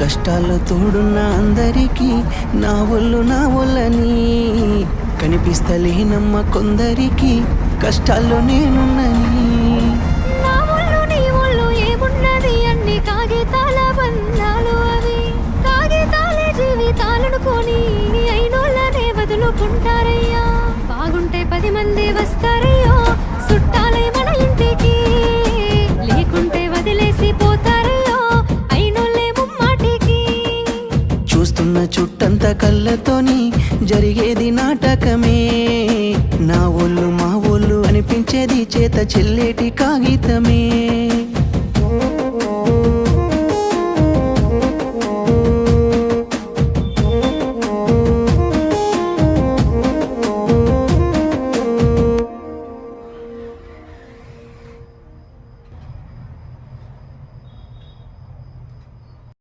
కష్టాల్లో తోడున్న అందరికీ నా ఒళ్ళు నా ఒళ్ళని కనిపిస్తలేనమ్మ కొందరికి. కష్టాల్లో నేనున్నని. నా ఒళ్ళు నీ ఒళ్ళు ఏమున్నది? అన్ని కాగితాల బంధాలు అవి. కాగితాలే జీవితాలనుకొని అయినోళ్ళనే వదులుకుంటారయ్యా. బాగుంటే పది మంది వస్తారయ్యో. చూస్తున్న చుట్టంత కళ్ళతోని జరిగేది నాటకమే. నా ఒళ్ళు మా ఒళ్ళు అనిపించేది చేత చెల్లేటి కాగితమే.